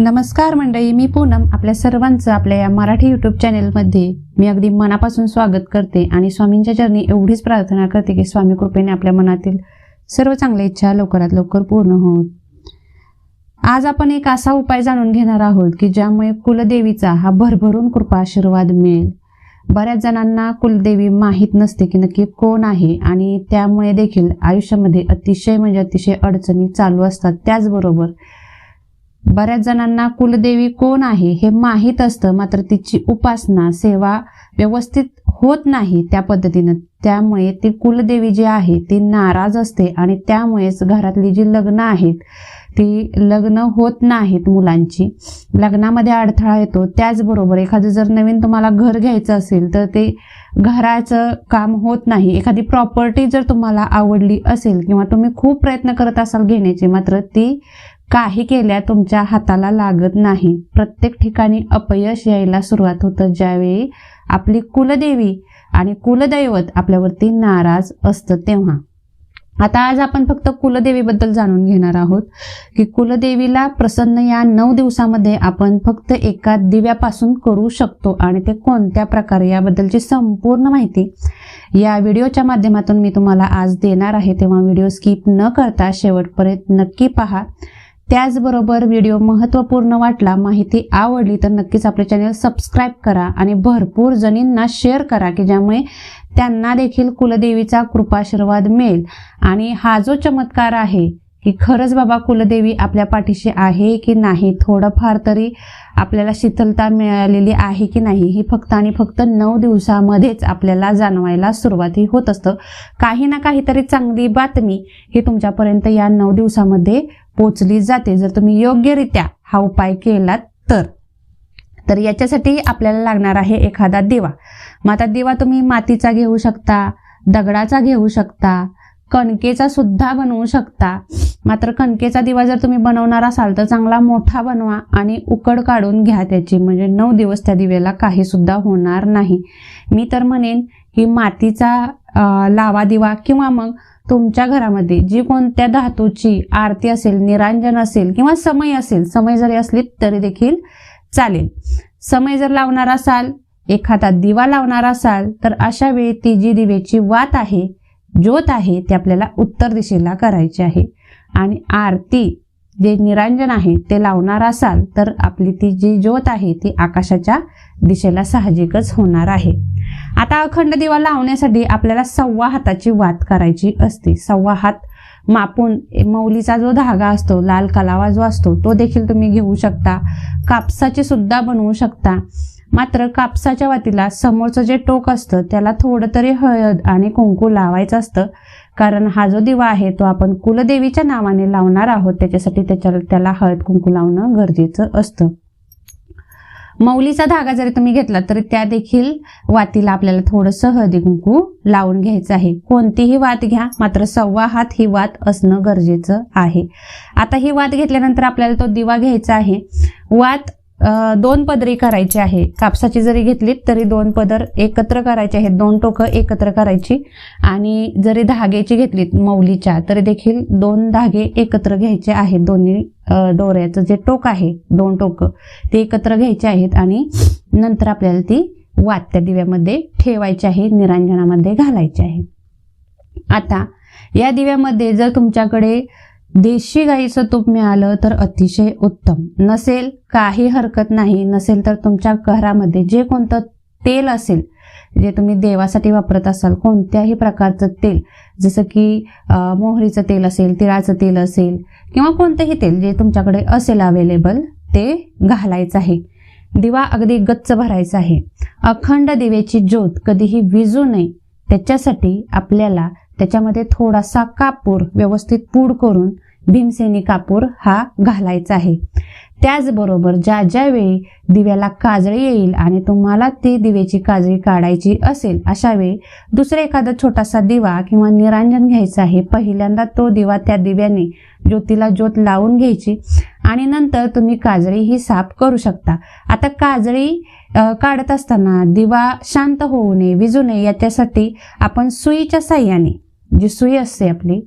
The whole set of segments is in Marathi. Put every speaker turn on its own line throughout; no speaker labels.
नमस्कार मंडळी मी पूनम आपल्या सर्वांचं आपल्या या मराठी यूट्यूब चॅनेलमध्ये मी अगदी मनापासून स्वागत करते आणि स्वामींच्या चरणी एवढीच प्रार्थना करते की स्वामी कृपेने आपल्या मनातील सर्व चांगल्या इच्छा लवकरात लवकर पूर्ण होत आज आपण एक असा उपाय जाणून घेणार आहोत की ज्यामुळे कुलदेवीचा हा भरभरून कृपा आशीर्वाद मिळेल. बऱ्याच जणांना कुलदेवी माहीत नसते की नक्की कोण आहे आणि त्यामुळे देखील आयुष्यामध्ये अतिशय म्हणजे अतिशय अडचणी चालू असतात. त्याचबरोबर बऱ्याच जणांना कुलदेवी कोण आहे हे माहीत असतं मात्र तिची उपासना सेवा व्यवस्थित होत नाही त्या पद्धतीनं. त्यामुळे ती कुलदेवी जी आहे ती नाराज असते आणि त्यामुळेच घरातली जी लग्न आहेत ती लग्न होत नाहीत मुलांची. लग्नामध्ये अडथळा येतो. त्याचबरोबर एखादं जर नवीन तुम्हाला घर घ्यायचं असेल तर ते घराचं काम होत नाही. एखादी प्रॉपर्टी जर तुम्हाला आवडली असेल किंवा तुम्ही खूप प्रयत्न करत असाल घेण्याची मात्र ती काही केल्या तुमच्या हाताला लागत नाही. प्रत्येक ठिकाणी अपयश यायला सुरुवात होतं. ज्यावेळी आपली कुलदेवी आणि कुलदैवत आपल्यावरती नाराज असतं तेव्हा. आता आज आपण फक्त कुलदेवीबद्दल जाणून घेणार आहोत की कुलदेवीला प्रसन्न या नऊ दिवसामध्ये आपण फक्त एका दिव्यापासून करू शकतो आणि ते कोणत्या प्रकारे याबद्दलची संपूर्ण माहिती या व्हिडिओच्या माध्यमातून मी तुम्हाला आज देणार आहे. तेव्हा व्हिडिओ स्किप न करता शेवटपर्यंत नक्की पहा. त्याचबरोबर व्हिडिओ महत्त्वपूर्ण वाटला माहिती आवडली तर नक्कीच आपले चॅनल सबस्क्राईब करा आणि भरपूर जणींना शेअर करा की ज्यामुळे त्यांना देखील कुलदेवीचा कृपाशीर्वाद मिळेल. आणि हा जो चमत्कार आहे की खरंच बाबा कुलदेवी आपल्या पाठीशी आहे की नाही थोडंफार तरी आपल्याला शीतलता मिळालेली आहे की नाही ही फक्त आणि फक्त नऊ दिवसामध्येच आपल्याला जाणवायला सुरुवाती होत असतं. काही ना काहीतरी चांगली बातमी ही तुमच्यापर्यंत या नऊ दिवसामध्ये पोचली जाते. जर तुम्ही योग्यरित्या हा उपाय केलात तर. तर याच्यासाठी आपल्याला लागणार आहे एखादा दिवा. मग आता दिवा तुम्ही मातीचा घेऊ शकता दगडाचा घेऊ शकता कणकेचा सुद्धा बनवू शकता. मात्र कणकेचा दिवा जर तुम्ही बनवणार असाल तर चांगला मोठा बनवा आणि उकड काढून घ्या त्याची. म्हणजे नऊ दिवस त्या दिव्याला काही सुद्धा होणार नाही. मी तर म्हणेन की मातीचा लावा दिवा किंवा मग तुमच्या घरामध्ये जी कोणत्या धातूची आरती असेल निरांजन असेल किंवा समय असेल समय जरी असली तरी देखील चालेल. समय जर लावणार असाल एखादा दिवा लावणार असाल तर अशा वेळी ती जी दिवेची वात आहे ज्योत आहे ती आपल्याला उत्तर दिशेला करायची आहे. आणि आरती जे निरांजन आहे ते लावणार असाल तर आपली ती जी ज्योत आहे ती आकाशाच्या दिशेला साहजिकच होणार आहे. आता अखंड दिवा लावण्यासाठी आपल्याला सव्वा हाताची वात करायची असते. सव्वा हात मापून मौलीचा जो धागा असतो लाल कलावा जो असतो तो देखील तुम्ही घेऊ शकता. कापसाची सुद्धा बनवू शकता. मात्र कापसाच्या वातीला समोरचं जे टोक असतं त्याला थोडं तरी हळद आणि कुंकू लावायचं असतं. कारण हा जो दिवा आहे तो आपण कुलदेवीच्या नावाने लावणार आहोत. त्याच्यासाठी त्याच्या त्याला हळद कुंकू लावणं गरजेचं असतं. मौलीचा धागा जरी तुम्ही घेतला तरी त्या देखील वातीला आपल्याला थोडंसं हळदी कुंकू लावून घ्यायचं आहे. कोणतीही वात घ्या मात्र सव्वा हात ही वात असणं गरजेचं आहे. आता ही वात घेतल्यानंतर आपल्याला तो दिवा घ्यायचा आहे. वात दोन पदरी करायची आहे. कापसाची जरी घेतलीत तरी दोन पदर एकत्र करायचे आहेत. दोन टोकं एकत्र करायची. आणि जरी धाग्याची घेतलीत मौलीच्या तरी देखील दोन धागे एकत्र घ्यायचे आहेत. दोन्ही दोऱ्याचं जे टोक आहे दोन टोकं ते एकत्र घ्यायचे आहेत. आणि नंतर आपल्याला ती वात्या दिव्यामध्ये ठेवायची आहे निरांजनामध्ये घालायची आहे. आता या दिव्यामध्ये जर तुमच्याकडे देशी गाईचं तूप मिळालं तर अतिशय उत्तम. नसेल काही हरकत नाही नसेल तर तुमच्या घरामध्ये जे कोणतं तेल असेल जे तुम्ही देवासाठी वापरत असाल कोणत्याही प्रकारचं तेल जसं की मोहरीचं तेल असेल तिळाचं तेल असेल किंवा कोणतंही तेल जे तुमच्याकडे असेल अवेलेबल ते घालायचं आहे. दिवा अगदी गच्च भरायचा आहे. अखंड दिव्याची ज्योत कधीही विजू नये. त्याच्यासाठी आपल्याला त्याच्यामध्ये थोडासा कापूर व्यवस्थित पूड करून भीमसेनी कापूर हा घालायचा आहे. त्याचबरोबर ज्या ज्या वेळी दिव्याला काजळी येईल आणि तुम्हाला ती दिव्याची काजळी काढायची असेल अशा वेळी दुसरा एखादा छोटासा दिवा किंवा निरांजन घ्यायचा आहे. पहिल्यांदा तो दिवा त्या दिव्याने ज्योतीला ज्योत लावून घ्यायची आणि नंतर तुम्ही काजळी ही साफ करू शकता. आता काजळी काढत असताना दिवा शांत होऊ नये विजू नये याच्यासाठी आपण सुईच्या साह्याने जी सुई असते आपली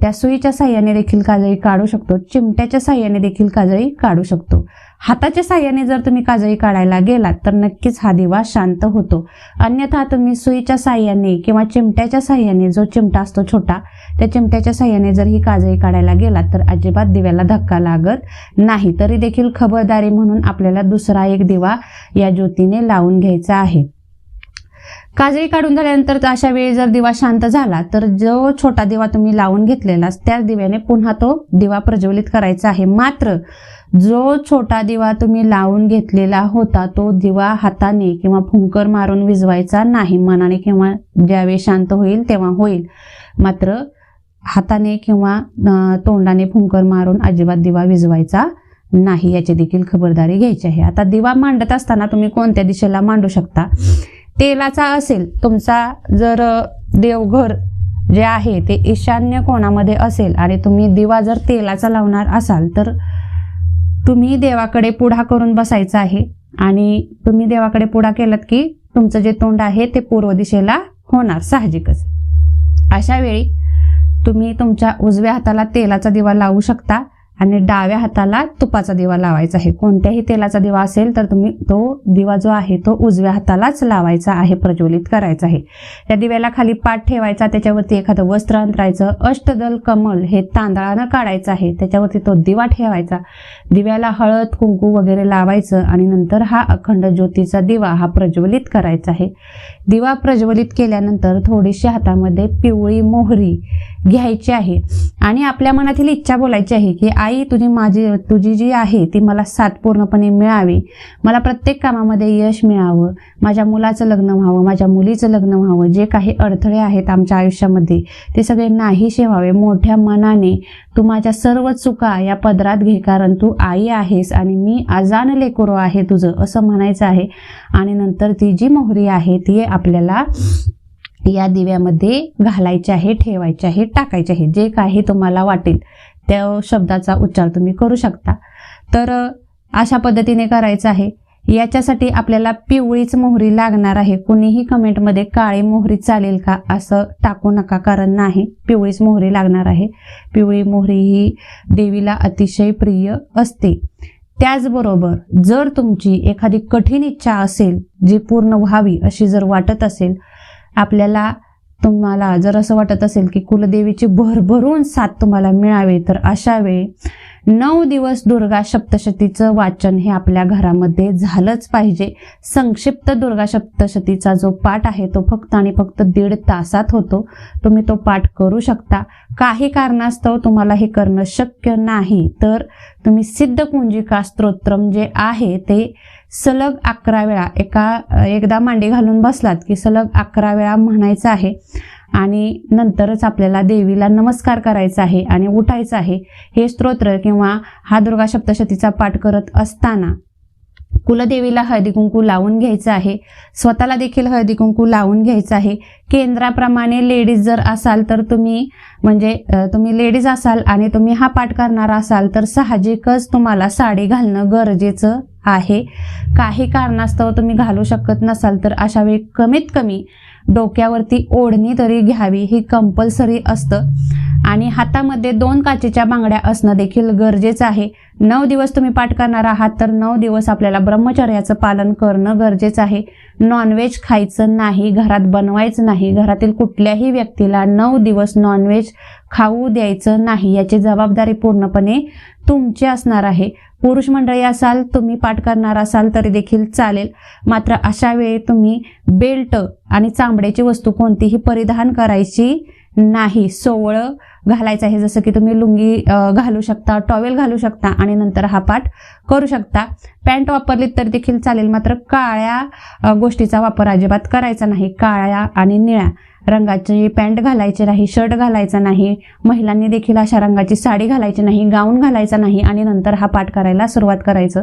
त्या सुईच्या साह्याने देखील काजळी काढू शकतो. चिमट्याच्या साह्याने देखील काजळी काढू शकतो. हाताच्या साह्याने जर तुम्ही काजळी काढायला गेलात तर नक्कीच हा दिवा शांत होतो. अन्यथा तुम्ही सुईच्या साह्याने किंवा चिमट्याच्या साह्याने जो चिमटा असतो छोटा त्या चिमट्याच्या साह्याने जर ही काजळी काढायला गेलात तर अजिबात दिव्याला धक्का लागत नाही. तरी देखील खबरदारी म्हणून आपल्याला दुसरा एक दिवा या ज्योतीने लावून घ्यायचा आहे. काजळी काढून झाल्यानंतर अशा वेळी जर दिवा शांत झाला तर जो छोटा दिवा तुम्ही लावून घेतलेला त्याच दिव्याने पुन्हा तो दिवा प्रज्वलित करायचा आहे. मात्र जो छोटा दिवा तुम्ही लावून घेतलेला होता तो दिवा हाताने किंवा फुंकर मारून विजवायचा नाही. मनाने किंवा ज्यावेळी शांत होईल तेव्हा होईल. मात्र हाताने किंवा तोंडाने फुंकर मारून अजिबात दिवा विजवायचा नाही याची देखील खबरदारी घ्यायची आहे. आता दिवा मांडत असताना तुम्ही कोणत्या दिशेला मांडू शकता? तेलाचा असेल तुमचा जर देवघर जे आहे ते ईशान्य कोणामध्ये असेल आणि तुम्ही दिवा जर तेलाचा लावणार असाल तर तुम्ही देवाकडे पुढा करून बसायचं आहे. आणि तुम्ही देवाकडे पुढा केलात की तुमचं जे तोंड आहे ते पूर्व दिशेला होणार साहजिकच. अशा वेळी तुम्ही तुमच्या उजव्या हाताला तेलाचा दिवा लावू शकता. आणि डाव्या हाताला तुपाचा दिवा लावायचा आहे. कोणत्याही तेलाचा दिवा असेल तर तुम्ही तो दिवा जो आहे तो उजव्या हातालाच लावायचा आहे प्रज्वलित करायचा आहे. त्या दिव्याला खाली पाठ ठेवायचा त्याच्यावरती एखादं वस्त्र अंतरायचं अष्टदल कमल हे तांदळानं काढायचं आहे त्याच्यावरती तो दिवा ठेवायचा. दिव्याला हळद कुंकू वगैरे लावायचं आणि नंतर हा अखंड ज्योतीचा दिवा हा प्रज्वलित करायचा आहे. दिवा प्रज्वलित केल्यानंतर थोडीशी हातामध्ये पिवळी मोहरी घ्यायची आहे आणि आपल्या मनातील इच्छा बोलायची आहे की आई तुझी माझी तुझी जी आहे ती मला साथ पूर्णपणे मिळावी. मला प्रत्येक कामामध्ये यश मिळावं. माझ्या मुलाचं लग्न व्हावं माझ्या मुलीचं लग्न व्हावं. जे काही अडथळे आहेत आमच्या आयुष्यामध्ये ते सगळे नाहीसे व्हावे. मोठ्या मनाने तू माझ्या सर्व चुका या पदरात घे कारण तू आई आहेस आणि मी अजान लेकरो आहे तुझं असं म्हणायचं आहे. आणि नंतर ती जी मोहरी आहे ती आपल्याला या दिव्यामध्ये घालायची आहे ठेवायचे आहे टाकायचे आहे. जे काही तुम्हाला वाटेल त्या शब्दाचा उच्चार तुम्ही करू शकता. तर अशा पद्धतीने करायचं आहे. याच्यासाठी आपल्याला पिवळीच मोहरी लागणार आहे. कुणीही कमेंटमध्ये काळी मोहरी चालेल का असं टाकू नका कारण नाही पिवळीच मोहरी लागणार आहे. पिवळी मोहरी ही देवीला अतिशय प्रिय असते. त्याचबरोबर जर तुमची एखादी कठीण इच्छा असेल जी पूर्ण व्हावी अशी जर वाटत असेल आपल्याला तुम्हाला जर असं वाटत असेल की कुलदेवीची भरभरून साथ तुम्हाला मिळावी तर अशा वेळी नऊ दिवस दुर्गा सप्तशतीचं वाचन हे आपल्या घरामध्ये झालंच पाहिजे. संक्षिप्त दुर्गा सप्तशतीचा जो पाठ आहे तो फक्त आणि फक्त दीड तासात होतो. तुम्ही तो पाठ करू शकता. काही कारणास्तव तुम्हाला हे करणं शक्य नाही. तर तुम्ही सिद्ध कुंजिका स्तोत्रम जे आहे ते सलग अकरा वेळा एका एकदा मांडी घालून बसलात की सलग अकरा वेळा म्हणायचं आहे. आणि नंतरच आपल्याला देवीला नमस्कार करायचा आहे आणि उठायचं आहे. हे स्तोत्र किंवा हा दुर्गा सप्तशतीचा पाठ करत असताना कुलदेवीला हळदी कुंकू लावून घ्यायचं आहे. स्वतःला देखील हळदी कुंकू लावून घ्यायचं आहे. केंद्राप्रमाणे लेडीज जर असाल तर तुम्ही म्हणजे तुम्ही लेडीज असाल आणि तुम्ही हा पाठ करणार असाल तर साहजिकच तुम्हाला साडी घालणं गरजेचं आहे. काही कारणास्तव तुम्ही घालू शकत नसाल तर अशा वेळी कमीत कमी डोक्यावरती ओढणी तरी घ्यावी ही कंपल्सरी असतं. आणि हातामध्ये दोन काचेच्या बांगड्या असणं देखील गरजेचं आहे. नऊ दिवस तुम्ही पाठ करणार आहात तर नऊ दिवस आपल्याला ब्रह्मचर्याचं पालन करणं गरजेचं आहे. नॉनव्हेज खायचं नाही घरात बनवायचं नाही घरातील कुठल्याही व्यक्तीला नऊ दिवस नॉनव्हेज खाऊ द्यायचं नाही याची जबाबदारी पूर्णपणे तुमची असणार आहे. पुरुष मंडळी असाल तुम्ही पाठ करणार असाल तरी देखील चालेल. मात्र अशा वेळी तुम्ही बेल्ट आणि चांबड्याची वस्तू कोणतीही परिधान करायची नाही सोवळं घालायचं आहे. जसं की तुम्ही लुंगी घालू शकता टॉवेल घालू शकता आणि नंतर हा पाठ करू शकता. पॅन्ट वापरलीत तर देखील चालेल मात्र काळ्या गोष्टीचा वापर अजिबात करायचा नाही. काळ्या आणि निळ्या. रंगाची पॅन्ट घालायची नाही शर्ट घालायचा नाही. महिलांनी देखील अशा रंगाची साडी घालायची नाही गाऊन घालायचा नाही आणि नंतर हा पाठ करायला सुरुवात करायचं.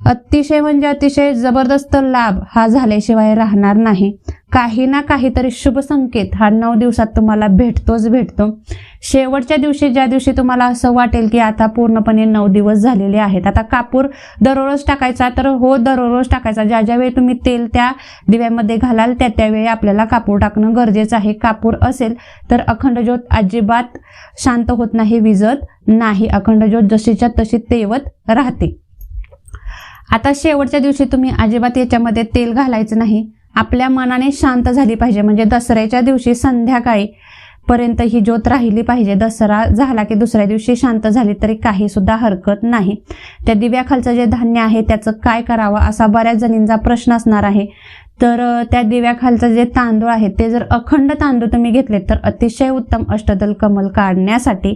अतिशय म्हणजे अतिशय जबरदस्त लाभ हा झाल्याशिवाय राहणार नाही. काही ना काहीतरी शुभ संकेत हा नऊ दिवसात तुम्हाला भेटतोच भेटतो. शेवटच्या दिवशी ज्या दिवशी तुम्हाला असं वाटेल की आता पूर्णपणे नऊ दिवस झालेले आहेत. आता कापूर दररोज टाकायचा तर हो दररोज टाकायचा. ज्या ज्या वेळी तुम्ही तेल त्या दिव्यामध्ये घालाल त्या त्यावेळी आपल्याला कापूर टाकणं गरजेचं आहे. कापूर असेल तर अखंड ज्योत अजिबात शांत होत नाही विजत नाही. अखंड ज्योत जशीच्या तशी तेवत राहते. आता शेवटच्या दिवशी तुम्ही अजिबात याच्यामध्ये तेल घालायचं नाही. आपल्या मनाने शांत झाली पाहिजे. म्हणजे दसऱ्याच्या दिवशी संध्याकाळी पर्यंत ही ज्योत राहिली पाहिजे. दसरा झाला की दुसऱ्या दिवशी शांत झाली तरी काही सुद्धा हरकत नाही. त्या दिव्याखालचं जे धान्य आहे त्याचं काय करावं असा बऱ्याच जणींचा प्रश्न असणार आहे. तर त्या दिव्याखालचं जे तांदूळ आहे ते जर अखंड तांदूळ तुम्ही घेतले तर अतिशय उत्तम अष्टदल कमल काढण्यासाठी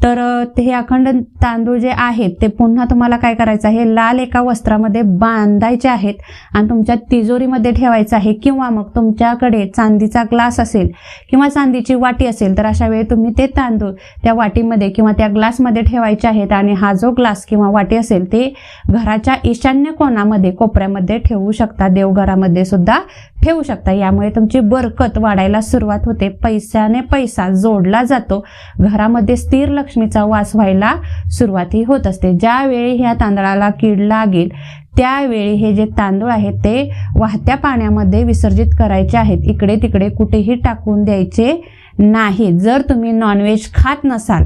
तर ते हे अखंड तांदूळ जे आहेत ते पुन्हा तुम्हाला काय करायचं आहे? लाल एका वस्त्रामध्ये बांधायचे आहेत आणि तुमच्या तिजोरीमध्ये ठेवायचं आहे किंवा मग तुमच्याकडे चांदीचा ग्लास असेल किंवा चांदीची वाटी असेल तर अशा वेळी तुम्ही ते तांदूळ त्या वाटीमध्ये किंवा त्या ग्लासमध्ये ठेवायचे आहेत आणि हा जो ग्लास किंवा वाटी असेल ते घराच्या ईशान्य कोणामध्ये कोपऱ्यामध्ये ठेवू शकता. देवघरामध्ये सुद्धा ठेवू शकता. यामुळे तुमची बरकत वाढायला सुरुवात होते. पैशाने पैसा जोडला जातो. घरामध्ये स्थिर लक्ष्मीचा वास व्हायला सुरुवाती होत असते. ज्यावेळी ह्या तांदळाला कीड लागेल त्यावेळी हे जे तांदूळ आहेत ते वाहत्या पाण्यामध्ये विसर्जित करायचे आहेत. इकडे तिकडे कुठेही टाकून द्यायचे नाही. जर तुम्ही नॉनव्हेज खात नसाल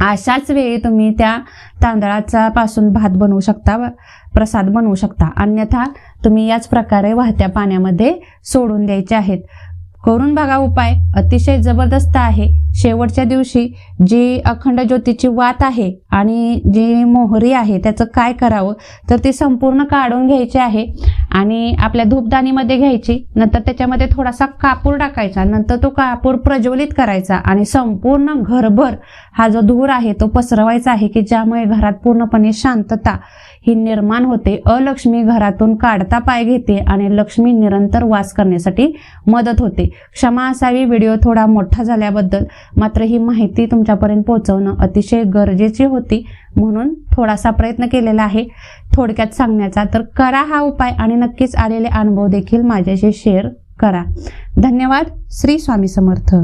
अशाच वेळी तुम्ही त्या तांदळाचा पासून भात बनवू शकता प्रसाद बनवू शकता. अन्यथा तुम्ही याच प्रकारे वाहत्या पाण्यामध्ये सोडून द्यायचे आहेत. करून बघा उपाय. अतिशय जबरदस्त आहे. शेवटच्या दिवशी जी अखंड ज्योतीची वात आहे आणि जी मोहरी आहे त्याचं काय करावं? तर ती संपूर्ण काढून घ्यायची आहे आणि आपल्या धूपदानीमध्ये घ्यायची. नंतर त्याच्यामध्ये थोडासा कापूर टाकायचा. नंतर तो कापूर प्रज्वलित करायचा आणि संपूर्ण घरभर हा जो धूर आहे तो पसरवायचा आहे की ज्यामुळे घरात पूर्णपणे शांतता ही निर्माण होते. अलक्ष्मी घरातून काढता पाय घेते आणि लक्ष्मी निरंतर वास करण्यासाठी मदत होते. क्षमा असावी व्हिडिओ थोडा मोठा झाल्याबद्दल. मात्र ही माहिती तुमच्यापर्यंत पोहोचवणं अतिशय गरजेची होती म्हणून थोडासा प्रयत्न केलेला आहे. थोडक्यात सांगण्याचा तर करा हा उपाय आणि नक्कीच आलेले अनुभव देखील माझ्याशी शेअर करा. धन्यवाद. श्री स्वामी समर्थ.